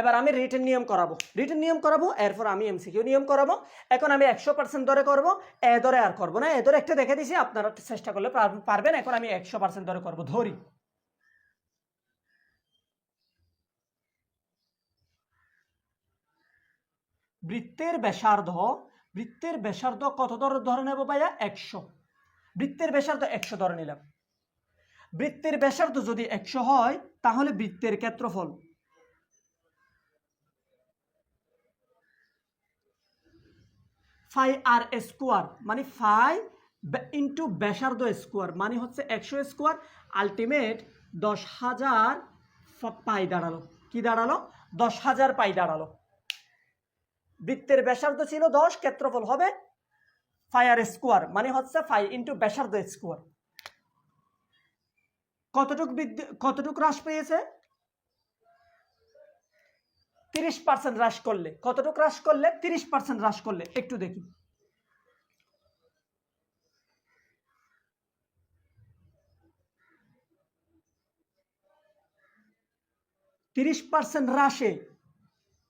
এবার আমি রিটেন নিয়ম করাবো। রিটেন নিয়ম করাবো, এরপর আমি এমসিকিউ নিয়ম করাবো। এখন আমি একশো পার্সেন্ট ধরে করব, এ ধরে আর করব না, এ ধরে একটা দেখে দিছি, আপনারা চেষ্টা করলে পারবেন, এখন আমি একশো পার্সেন্ট ধরে করব, ধরি। বৃত্তের ব্যাসার্ধ বৃত্তের ব্যাসার্ধ কত ধরে ধরে নেব ভাইয়া? একশো। বৃত্তের ব্যাসার্ধ একশো ধরে নিলাম। বৃত্তের ব্যাসার্ধ যদি একশো হয়, তাহলে বৃত্তের ক্ষেত্রফল ফাই আর স্কোয়ার মানে ফাই ইন্টু ব্যাসার্ধ স্কোয়ার মানে হচ্ছে একশো স্কোয়ার আলটিমেট দশ হাজার পাই দাঁড়াল। কি দাঁড়াল? দশ হাজার পাই দাঁড়াল। বৃত্তের ব্যাসার্ধ ছিল দশ, ক্ষেত্রফল হবে ফায়ার স্কোয়ার মানে হচ্ছে ফাই ইন্টু ব্যাসার্ধ স্কোয়ার। কতটুক বৃদ্ধি কতটুক হ্রাস পেয়েছে? তিরিশ পার্সেন্ট হ্রাস করলে, কতটুকু হ্রাস করলে? তিরিশ পার্সেন্ট হ্রাস করলে। একটু দেখি। তিরিশ পার্সেন্ট হ্রাসে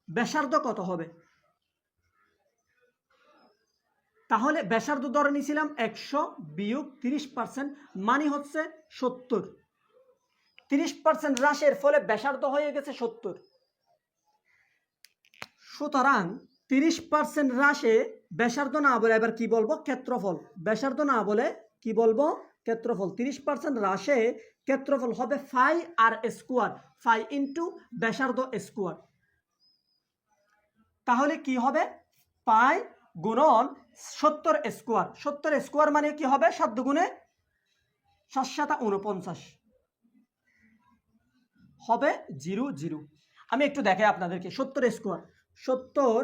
ব্যাসার্ধ কত হবে? তাহলে ব্যাসার্ধ ধরে নিয়েছিলাম একশো বিয়োগ তিরিশ পার্সেন্ট মানে হচ্ছে সত্তর। তিরিশ পার্সেন্ট হ্রাসের ফলে ব্যাসার্ধ হয়ে গেছে সত্তর। সুতরাং তিরিশ পার্সেন্ট হ্রাসে ব্যাসার্ধ না বলে এবার কি বলব? ক্ষেত্রফল। ব্যাসার্ধ না বলে কি বলব? ক্ষেত্রফল। তিরিশ পার্সেন্ট হ্রাসে ক্ষেত্রফল হবে pi r square. Pi into ব্যাসার্ধ স্কোয়ার। তাহলে কি হবে? পাই গুণন সত্তর স্কোয়ার। সত্তর স্কোয়ার মানে কি হবে? সাত দুগুণে সাত সাতা উনপঞ্চাশ হবে জিরো জিরো। আমি একটু দেখাই আপনাদেরকে। সত্তর স্কোয়ার। সত্তর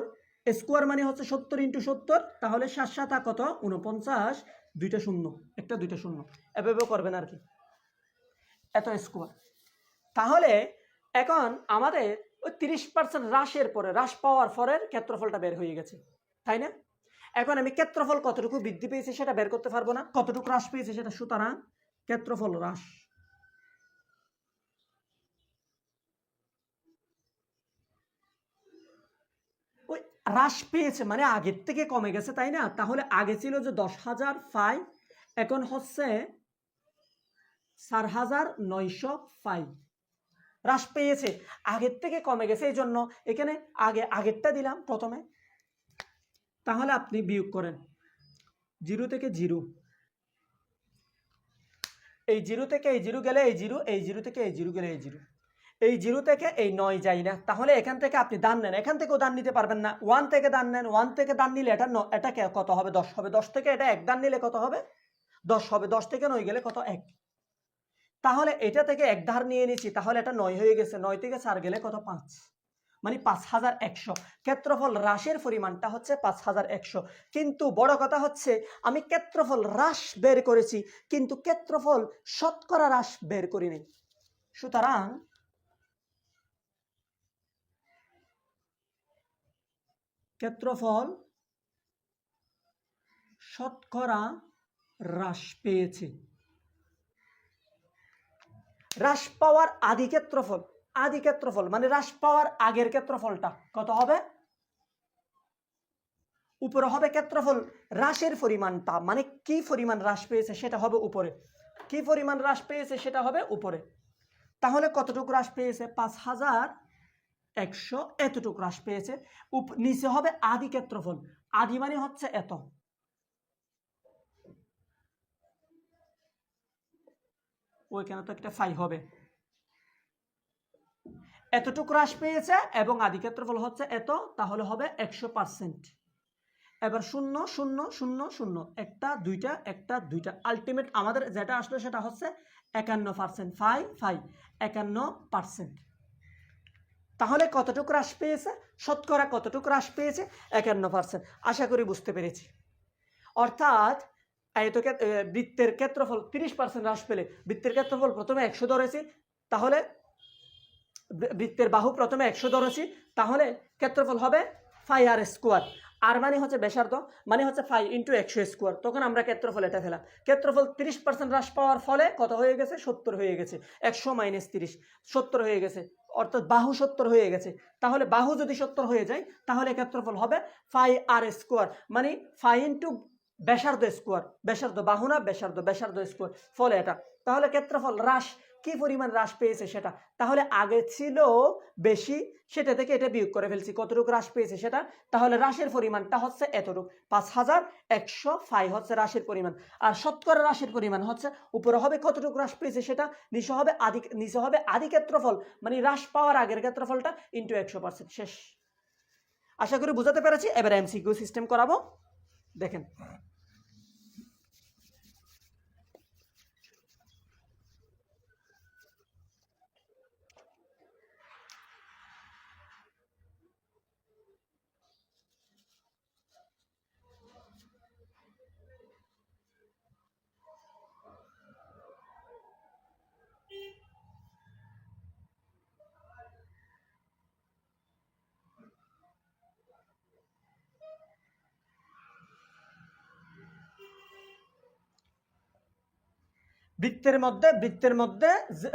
স্কোয়ার মানে হচ্ছে সত্তর ইন্টু সত্তর, তাহলে সাত সাতা কত? উনপঞ্চাশ দুইটা শূন্য, একটা, দুইটা শূন্য। এভাবে করবেন আর কি। এত স্কোয়ার তাহলে এখন আমাদের ওই তিরিশ পার্সেন্ট হ্রাসের পরে, হ্রাস পাওয়ার পরের ক্ষেত্রফলটা বের হয়ে গেছে, তাই না? এখন আমি ক্ষেত্রফল কতটুকু বৃদ্ধি পেয়েছি সেটা বের করতে পারব না। কতটুকু হ্রাস পেয়েছে সেটা? সুতরাং ক্ষেত্রফল হ্রাস ওই হ্রাস পেয়েছে মানে আগের থেকে কমে গেছে, তাই না? তাহলে আগে ছিল যে দশ হাজার ফাই এখন হচ্ছে চার হাজার নয়শো ফাই হ্রাস পেয়েছে, আগের থেকে কমে গেছে, এই জন্য এখানে আগে, আগেরটা দিলাম প্রথমে। তাহলে আপনি বিয়োগ করেন, জিরো থেকে জিরো। এই জিরো থেকে এই জিরো গেলে এই জিরো এই জিরো থেকে এই জিরো গেলে এই জিরো। এই জিরো থেকে এই নয় যাই না, তাহলে এখান থেকে আপনি দান নেন। এখান থেকেও দান নিতে পারবেন না। ওয়ান থেকে দান নেন, ওয়ান থেকে দান নিলে এটা এটা কত হবে? দশ হবে। দশ থেকে এটা এক, দান নিলে কত হবে? দশ হবে। দশ থেকে নয় গেলে কত? এক। তাহলে এটা থেকে এক ধার নিয়ে নিচ্ছি, তাহলে এটা নয় হয়ে গেছে। নয় থেকে চার গেলে কত? পাঁচ। মানে পাঁচ হাজার একশো। ক্ষেত্রফল হ্রাসের পরিমাণটা হচ্ছে পাঁচ হাজার একশো। কিন্তু বড় কথা হচ্ছে, আমি ক্ষেত্রফল হ্রাস বের করেছি, কিন্তু ক্ষেত্রফল শতকরা হ্রাস বের করিনি। সুতরাং ক্ষেত্রফল শতকরা হ্রাস পেয়েছে। হ্রাস পাওয়ার আদি ক্ষেত্রফল আদি ক্ষেত্রফল মানে হ্রাস পাওয়ার আগের ক্ষেত্রফলটা কত হবে? উপরে হবে ক্ষেত্রফল হ্রাসের পরিমাণটা মানে কি পরিমাণ হ্রাস পেয়েছে সেটা হবে উপরে। কি পরিমাণ হ্রাস পেয়েছে সেটা হবে উপরে। তাহলে কতটুকু হ্রাস পেয়েছে? পাঁচ হাজার একশো এতটুকু হ্রাস পেয়েছে। নিচে হবে আদি ক্ষেত্রফল। আদি মানে হচ্ছে এত। ওইখানে তো একটা ফাই হবে। এতটুকু হ্রাস পেয়েছে এবং আদি ক্ষেত্রফল হচ্ছে এত, তাহলে হবে একশো পার্সেন্ট। এবার শূন্য শূন্য শূন্য শূন্য। একটা, দুইটা একটা, দুইটা। আলটিমেট আমাদের যেটা আসলো সেটা হচ্ছে একান্ন পার্সেন্ট। Phi phi. একান্ন পার্সেন্ট। তাহলে কতটুকু হ্রাস পেয়েছে? শতকরা কতটুকু হ্রাস পেয়েছে? একান্ন পার্সেন্ট আশা করি বুঝতে পেরেছি। অর্থাৎ আয়ত বৃত্তের ক্ষেত্রফল তিরিশ পার্সেন্ট হ্রাস পেলে, বৃত্তের ক্ষেত্রফল প্রথমে একশো ধরেছি, তাহলে বৃত্তের বাহু প্রথমে একশো ধরেছি, তাহলে ক্ষেত্রফল হবে ফাই আর স্কোয়ার। আর মানে হচ্ছে ব্যাসার্ধ মানে হচ্ছে ফাইভ ইন্টু একশো স্কোয়ার তখন আমরা ক্ষেত্রফল এটা ফেলাম ক্ষেত্রফল তিরিশ পার্সেন্ট হ্রাস পাওয়ার ফলে কত হয়ে গেছে? সত্তর হয়ে গেছে। একশো মাইনাস তিরিশ, সত্তর হয়ে গেছে। অর্থাৎ বাহু সত্তর হয়ে গেছে। তাহলে বাহু যদি সত্তর হয়ে যায়, তাহলে ক্ষেত্রফল হবে ফাই আর স্কোয়ার মানে ফাই ইন্টু ব্যাসার্ধ স্কোয়ার ব্যাসার্ধ বাহু না, ব্যাসার্ধ ব্যাসার্ধ স্কোয়ার ফলে এটা। তাহলে ক্ষেত্রফল হ্রাস কি পরিমাণ হ্রাস পেয়েছে সেটা? তাহলে আগে ছিল বেশি, সেটা থেকে এটা বিয়োগ করে ফেলছি। কতটুকু হ্রাস পেয়েছে সেটা? তাহলে হ্রাসের পরিমাণটা হচ্ছে এতটুকু। পাঁচ হাজার একশো ফাই হচ্ছে হ্রাসের পরিমাণ। আর শতকরা হ্রাসের পরিমাণ হচ্ছে উপরে হবে কতটুকু হ্রাস পেয়েছে সেটা? নিচে হবে আদি নিচে হবে আদি ক্ষেত্রফল মানে হ্রাস পাওয়ার আগের ক্ষেত্রফলটা ইন্টু একশো পার্সেন্ট শেষ। আশা করি বুঝাতে পেরেছি? এবার এমসিকিউ সিস্টেম করাবো। দেখেন। বৃত্তের মধ্যে বৃত্তের মধ্যে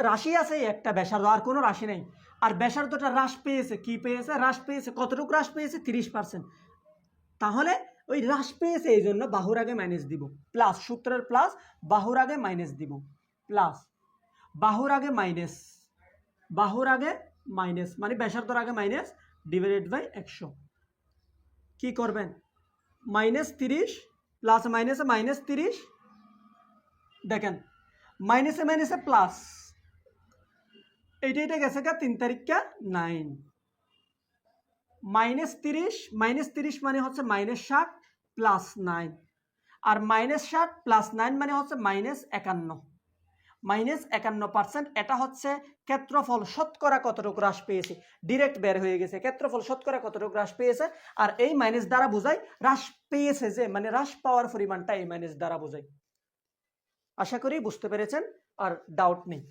রাশি আছে একটা ব্যাসার্ধ, আর কোনো রাশি নেই। আর ব্যাসার্ধটা হ্রাস পেয়েছে, কি পেয়েছে? হ্রাস পেয়েছে, কতটুকু হ্রাস পেয়েছে? তিরিশ পার্সেন্ট তাহলে ওই হ্রাস পেয়েছে এই জন্য বাহুর আগে মাইনাস দিব। প্লাস সূত্রের প্লাস বাহুর আগে মাইনাস দিব। প্লাস বাহুর আগে মাইনাস বাহুর আগে মাইনাস মানে ব্যাসার্ধর আগে মাইনাস ডিভাইডেড বাই একশো। কি করবেন? মাইনাস তিরিশ প্লাস মাইনাসে মাইনাস তিরিশ। দেখেন মাইনাসে মাইনাসে প্লাস এইটা এটা গেছে গা তিন তারিখটা নাইন মাইনাস তিরিশ মাইনাস তিরিশ মানে হচ্ছে মাইনাস ষাট প্লাস নাইন আর মাইনাস ষাট প্লাস নাইন মানে হচ্ছে মাইনাস একান্ন। মাইনাস একান্ন পার্সেন্ট এটা হচ্ছে ক্ষেত্রফল শতকরা কতটুকু হ্রাস পেয়েছে? ডিরেক্ট বের হয়ে গেছে, ক্ষেত্রফল শতকরা কতটুকু হ্রাস পেয়েছে? আর এই মাইনাস দ্বারা বোঝায়, হ্রাস পেয়েছে যে মানে হ্রাস পাওয়ার পরিমাণটা এই মাইনাস দ্বারা বোঝায়। আশা করি বুঝতে পেরেছেন আর ডাউট নেই।